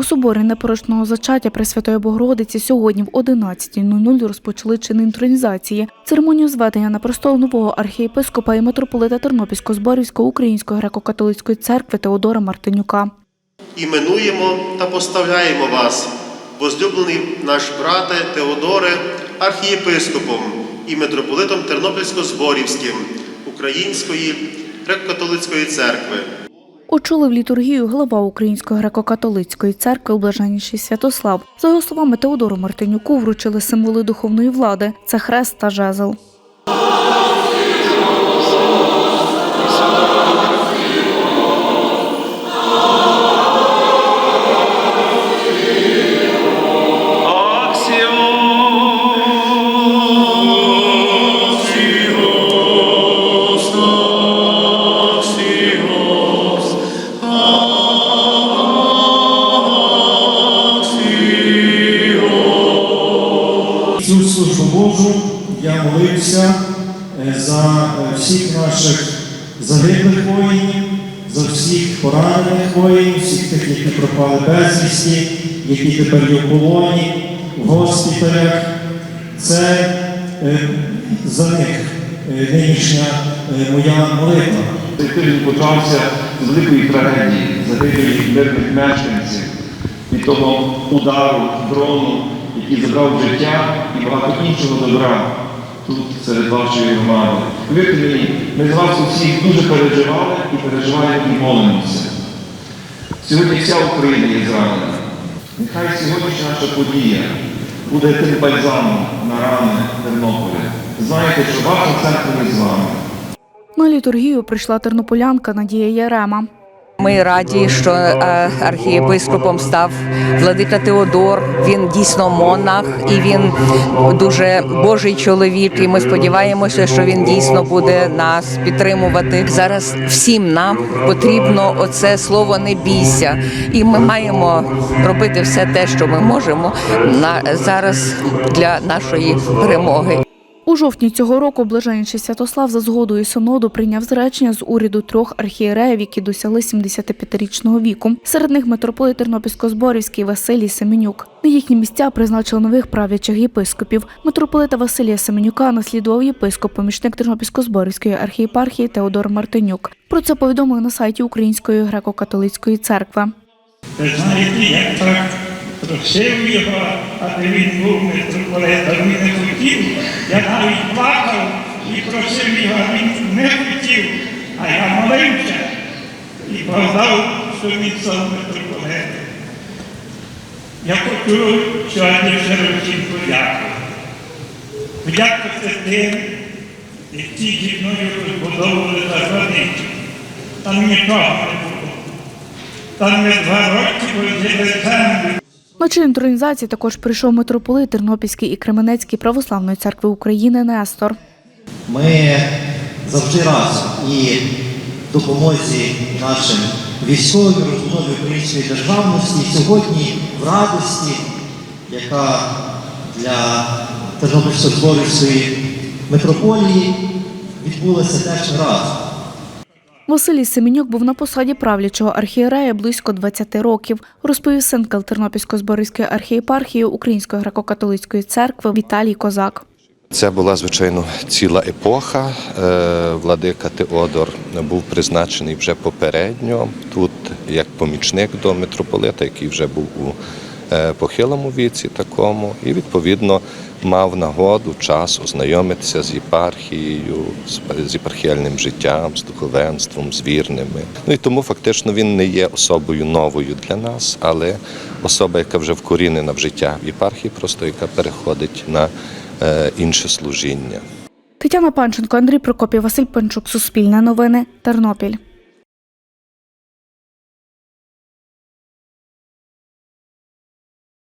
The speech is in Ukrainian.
У соборі непорочного зачаття Пресвятої Богородиці сьогодні в 11.00 розпочали чини інтронізації. Церемонію зведення на престол нового архієпископа і митрополита Тернопільсько-Зборівської Української греко-католицької церкви Теодора Мартинюка. Іменуємо та поставляємо вас, возлюблений наш брате Теодоре, архієпископом і митрополитом Тернопільсько-Зборівським Української греко-католицької церкви. Очолив літургію глава Української греко-католицької церкви Блаженніший Святослав. За його словами, Теодору Мартинюку вручили символи духовної влади це хрест та жезл. Я молився е, за е, всіх наших загиблих воїнів, за всіх поранених воїнів, всіх тих, які пропали безвісті, які тепер є в полоні, в госпіталях. Це е, за них нинішня моя молитва. Цей тиждень почався з великої трагедії загибелі мирних мешканців від того удару дрону, який забрав життя і багато іншого добра тут серед вашої громади. Повірте мені, ми з вас усіх дуже переживали і переживаємо і молимося. Сьогодні вся Україна є зранена. Нехай сьогоднішня наша подія буде тим бальзамом на рани Тернополя. Знайте, що ваша церква не з вами. На літургію прийшла тернополянка Надія Ярема. Ми раді, що е, архієпископом став владика Теодор. Він дійсно монах і він дуже божий чоловік. І ми сподіваємося, що він дійсно буде нас підтримувати. Зараз всім нам потрібно оце слово не бійся, і ми маємо робити все те, що ми можемо на зараз для нашої перемоги. У жовтні цього року Блаженніший Святослав за згодою синоду прийняв зречення з уряду трьох архієреїв, які досягли 75-річного віку. Серед них митрополит Тернопільсько-Зборівський Василій Семенюк. На їхні місця призначили нових правлячих єпископів. Митрополита Василія Семенюка наслідував єпископ, помічник Тернопільсько-Зборівської архієпархії Теодор Мартинюк. Про це повідомили на сайті Української греко-католицької церкви. Ви знаєте, як просив його, аби він був митрополитом, він не хотів. Я навіть плакав і просив його, а він не хотів. А я молився і Бог дав, що він став митрополитом. Я хочу щиро всім подякувати. Подякувати тим, які зі мною розбудовували заграничку. Там нічого не було. Там ми два роки возили. На чин інтронізації також прийшов митрополит Тернопільський і Кременецький православної церкви України Нестор. Ми завжди разом і допомозі нашим військовим розбудові української державності сьогодні в радості, яка для Тернопільсько-Зборівської митрополії відбулася теж раз. Василій Семенюк був на посаді правлячого архієрея близько 20 років, розповів синкел Тернопільсько-Зборівської архієпархії Української греко-католицької церкви Віталій Козак. Це була звичайно ціла епоха. Е, Владика Теодор був призначений вже попередньо тут як помічник до митрополита, який вже був у похилому віці такому, і відповідно мав нагоду час ознайомитися з єпархією, з з єпархіальним життям, з духовенством, з вірними. Ну і тому фактично він не є особою новою для нас, але особа, яка вже вкорінена в життя в єпархії, просто яка переходить на е, інше служіння. Тетяна Панченко, Андрій Прокопів, Василь Панчук, Суспільне новини, Тернопіль.